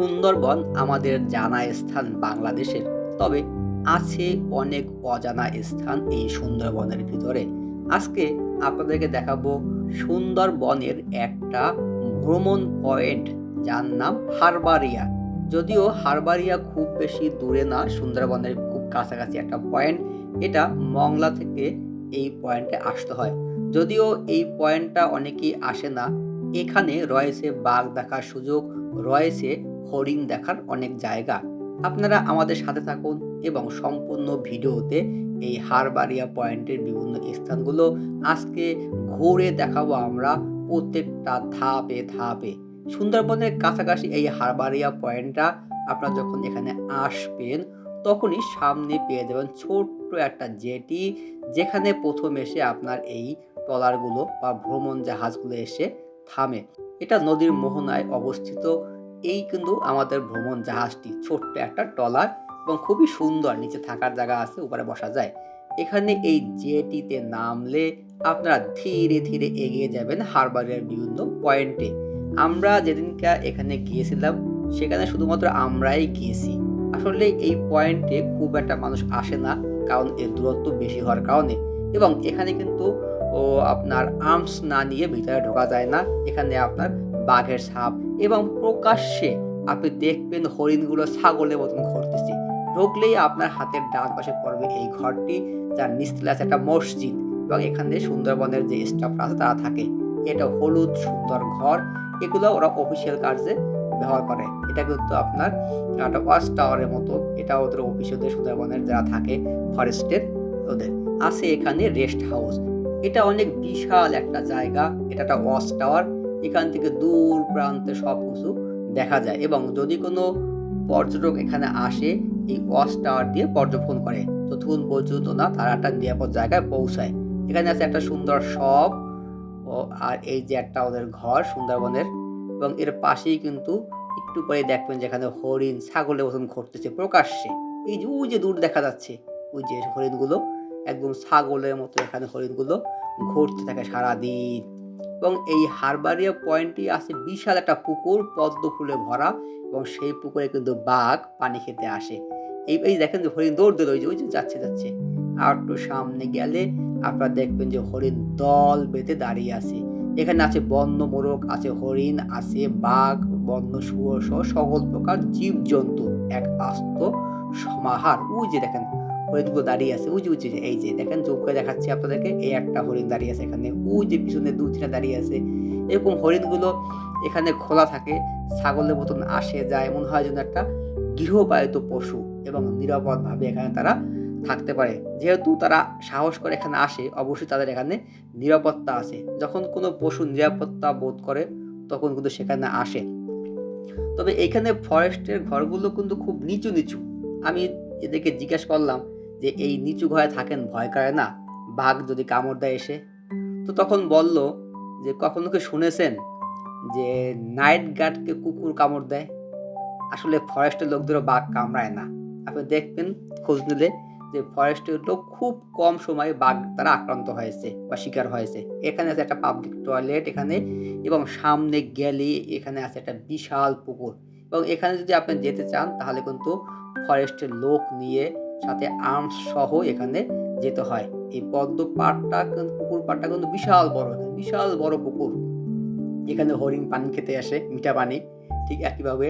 সুন্দরবন আমাদের জানা স্থান বাংলাদেশের। তবে আছে অনেক অজানা স্থান এই সুন্দরবনের ভিতরে। আজকে আপনাদেরকে দেখাবো সুন্দরবনের একটা ভ্রমণ পয়েন্ট যার নাম হারবারিয়া। যদিও হারবারিয়া খুব বেশি দূরে না, সুন্দরবনের খুব কাছাকাছি একটা পয়েন্ট। এটা মংলা থেকে এই পয়েন্টে আসতে হয়। যদিও এই পয়েন্টটা অনেকেই আসে না। এখানে রয়েছে বাঘ দেখার সুযোগ, রয়েছে হরিণ দেখার অনেক জায়গা। আপনারা আমাদের সাথে থাকুন এবং সম্পূর্ণ ভিডিওতে এই হারবাড়িয়া পয়েন্টের বিভিন্ন স্থানগুলো আজকে ঘুরে দেখাবো আমরা প্রত্যেকটা ধাপে ধাপে। সুন্দরবনের কাছাকাছি এই হারবাড়িয়া পয়েন্টটা আপনারা যখন এখানে আসবেন, তখনই সামনে পেয়ে যাবেন ছোট্ট একটা জেটি, যেখানে প্রথম এসে আপনার এই ট্রলারগুলো বা ভ্রমণ জাহাজগুলো এসে থামে। এটা নদীর মোহনায় অবস্থিত। এই কিন্তু আমাদের ভ্রমণ জাহাজটি ছোট্ট একটা ট্রলার এবং খুবই সুন্দর, নিচে থাকার জায়গা আছে উপরে বসা যায়। এখানে এই জেটিতে নামলে আপনারা ধীরে ধীরে এগিয়ে যাবেন হারবারের বিভিন্ন পয়েন্টে। আমরা যেদিনকা এখানে গিয়েছিলাম, সেখানে শুধুমাত্র আমরাই গিয়েছি। আসলে এই পয়েন্টে খুব একটা মানুষ আসে না, কারণ এর দূরত্ব বেশি হওয়ার কারণে। এবং এখানে কিন্তু, ও, আপনার আর্মস না নিয়ে ভিতরে ঢোকা যায় না। এখানে আপনার বাঘের সাপ এবং প্রকাশ্যে আপনি দেখবেন হরিণগুলো ছাগলের মতন ঘুরতেছে। ঢুকলেই আপনার হাতের ডান পাশে পড়বে এই ঘরটি, যার নিচতলা আছে একটা মসজিদ এবং এখানে সুন্দরবনের যে স্টাফরা আছে তারা থাকে। এটা হলুদ সুন্দর ঘর, এগুলো ওরা অফিসিয়াল কাজে ব্যবহার করে। এটা কিন্তু আপনার একটা ওয়াচ টাওয়ারের মতো। এটা ওদের অফিসিয়ালদের সুন্দরবনের যারা থাকে ফরেস্টের ওদের। আছে এখানে রেস্ট হাউস এটা অনেক বিশাল একটা জায়গা। এটা একটা ওয়াচ টাওয়ার এখান থেকে দূর প্রান্তে সব কিছু দেখা যায় এবং যদি কোনো পর্যটক এখানে আসে, এই ওয়াচ টাওয়ার দিয়ে পর্যবেক্ষণ করে। ততক্ষণ পর্যন্ত না, তারা একটা নিরাপদ জায়গায় পৌঁছায়। এখানে আছে একটা সুন্দর শপ ও, আর এই যে একটা ওদের ঘর সুন্দরবনের এবং এর পাশেই কিন্তু একটু পরে দেখবেন যেখানে হরিণ, ছাগলের মতন ঘুরতেছে প্রকাশ্যে। এই যে, ওই যে দূর দেখা যাচ্ছে, ওই যে হরিণগুলো, একদম ছাগলের মতো এখানে হরিণগুলো ঘুরতে থাকে সারাদিন। এবং এই হারবারিয়া পয়েন্টটি আছে বিশাল একটা পুকুর, পদ্ম ফুলে ভরা এবং সেই পুকুরে কিন্তু বাঘ পানি খেতে আসে। এই এই দেখেন যে হরিণ দৌড় দিল ওই যে যাচ্ছে যাচ্ছে। আর একটু সামনে গেলে আপনারা দেখবেন যে হরিণ দল বেঁধে দাঁড়িয়ে আছে। এখানে আছে বন্য মোরগ, আছে হরিণ, আছে বাঘ, বন্য শুয়োর সহ সকল প্রকার জীবজন্তু। এক আস্ত সমাহার। ওই যে দেখেন হরিণগুলো দাঁড়িয়ে আছে। ওই যে এই যে, দেখেন জুম করে দেখাচ্ছি আপনাদেরকে, এই একটা হরিণ দাঁড়িয়ে আছে এখানে। ওই যে পিছনে দু তিনটা দাঁড়িয়ে আছে। এরকম হরিণগুলো এখানে খোলা থাকে, ছাগলের মতন আসে, যায়, মনে হয় যেন একটা গৃহপালিত পশু এবং নিরাপদভাবে এখানে তারা থাকতে পারে। যেহেতু তারা সাহস করে এখানে আসে, অবশ্যই তাদের এখানে নিরাপত্তা আছে। যখন কোনো পশু নিরাপত্তা বোধ করে, তখন কিন্তু সেখানে আসে। তবে এখানে ফরেস্টের ঘরগুলো কিন্তু খুব নিচু নিচু। আমি এদেরকে জিজ্ঞেস করলাম যে এই নিচু ঘরে থাকেন ভয় করে না? বাঘ যদি কামড় দেয় এসে। তো তখন বলল যে, কখনো কি শুনেছেন যে নাইট গার্ডকে কুকুর কামড় দেয়? আসলে ফরেস্টের লোকদেরও বাঘ কামড়ায় না। আপনি দেখবেন, খোঁজ নিলে যে ফরেস্টের লোক খুব কম সময়ে বাঘ তারা আক্রান্ত হয়েছে বা শিকার হয়েছে। এখানে আছে একটা পাবলিক টয়লেট এখানে এবং সামনে গেলে এখানে আছে একটা বিশাল পুকুর। এবং এখানে যদি আপনি যেতে চান, তাহলে কিন্তু ফরেস্টের লোক নিয়ে সাথে আর্মস সহ এখানে যেতে হয়। এই পদ্ম পাড়টা পুকুর পাড়টা কিন্তু বিশাল বড় বিশাল বড় পুকুর। এখানে হরিণ পানি খেতে আসে, মিঠা পানি। ঠিক একইভাবে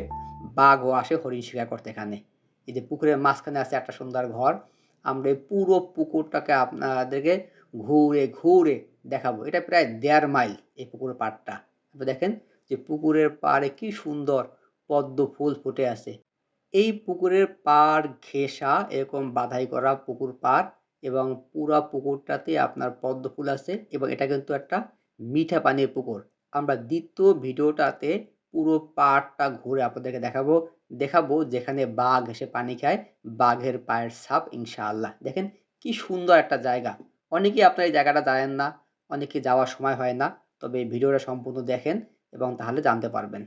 বাঘও আসে হরিণ শিকার করতে এখানে। এই যে পুকুরের মাঝখানে আছে একটা সুন্দর ঘর। আমরা এই পুরো পুকুরটাকে আপনাদেরকে ঘুরে ঘুরে দেখাবো। এটা প্রায় দেড় মাইল এই পুকুরের পাড়টা। দেখেন যে পুকুরের পাড়ে কি সুন্দর পদ্ম ফুল ফুটে আছে। এই পুকুরের পাড় ঘেঁষা, এরকম বাধাই করা পুকুর পাড় এবং পুরা পুকুরটাতে আপনার পদ্ম ফুল আছে এবং এটা কিন্তু একটা মিঠা পানির পুকুর। আমরা দ্বিতীয় ভিডিওটাতে পুরো পাড়টা ঘুরে আপনাদেরকে দেখাবো দেখাবো যেখানে বাঘ এসে পানি খায়, বাঘের পায়ের ছাপ, ইনশাআল্লাহ। দেখেন কি সুন্দর একটা জায়গা। অনেকেই আপনার এই জায়গাটা জানেন না, অনেকে যাওয়ার সময় হয় না, তবে ভিডিওটা সম্পূর্ণ দেখেন এবং তাহলে জানতে পারবেন।